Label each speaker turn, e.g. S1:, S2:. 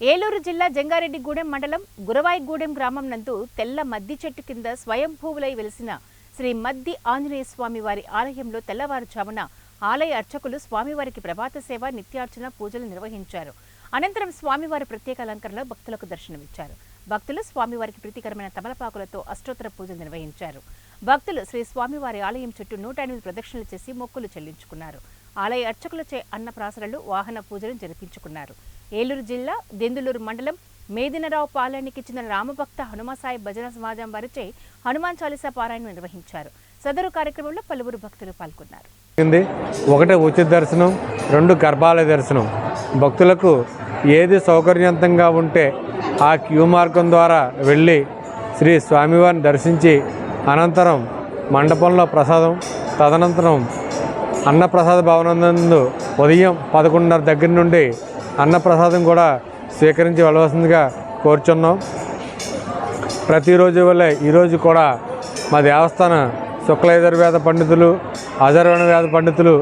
S1: ఏలూరు జిల్లా జంగారెడ్డిగూడెం మండలం గురవాయిగూడెం గ్రామం నందు తెల్ల మద్ది చెట్టు కింద స్వయంభూవులై వెలిసిన శ్రీ మద్ది ఆంజనేయ స్వామి వారి ఆలయంలో తెల్లవారుజామున ఆలయ అర్చకులు స్వామివారికి ప్రభాత సేవ నిత్యార్చన పూజలు నిర్వహించారు. అనంతరం స్వామివారి ప్రత్యేక అలంకరణలో భక్తులకు దర్శనమిచ్చారు. భక్తులు స్వామివారికి ప్రీతికరమైన తమలపాకులతో అష్టోత్తర పూజలు నిర్వహించారు. భక్తులు శ్రీ స్వామివారి ఆలయం చుట్టూ నూట ఎనిమిది ప్రదక్షిణలు చేసి మొక్కులు చెల్లించుకున్నారు. ఆలయ అర్చకులచే అన్నప్రాసనలు వాహన పూజలు జరిపించుకున్నారు. ఏలూరు జిల్లా దెందులూరు మండలం మేదినరావు పాలెనికి చెందిన రామభక్త హనుమసాయి భజన సమాజం వారిచే హనుమాన్ చాలీసా పారాయణ నిర్వహించారు. సదరు కార్యక్రమంలో పలువురు భక్తులు పాల్గొన్నారు.
S2: ఒకటి ఉచిత దర్శనం రెండు గర్భాలయ దర్శనం. భక్తులకు ఏది సౌకర్యవంతంగా ఉంటే ఆ క్యూ మార్గం ద్వారా వెళ్ళి శ్రీ స్వామివారిని దర్శించి అనంతరం మండపంలో ప్రసాదం తదనంతరం అన్నప్రసాద భవనందు ఉదయం పదకొండున్నర దగ్గర నుండి అన్నప్రసాదం కూడా స్వీకరించి వెళ్ళవలసిందిగా కోరుచున్నాం. ప్రతిరోజు వల్ల ఈరోజు కూడా మా దేవస్థాన శుక్లయజుర్వేద పండితులు అజర్వణ వేద పండితులు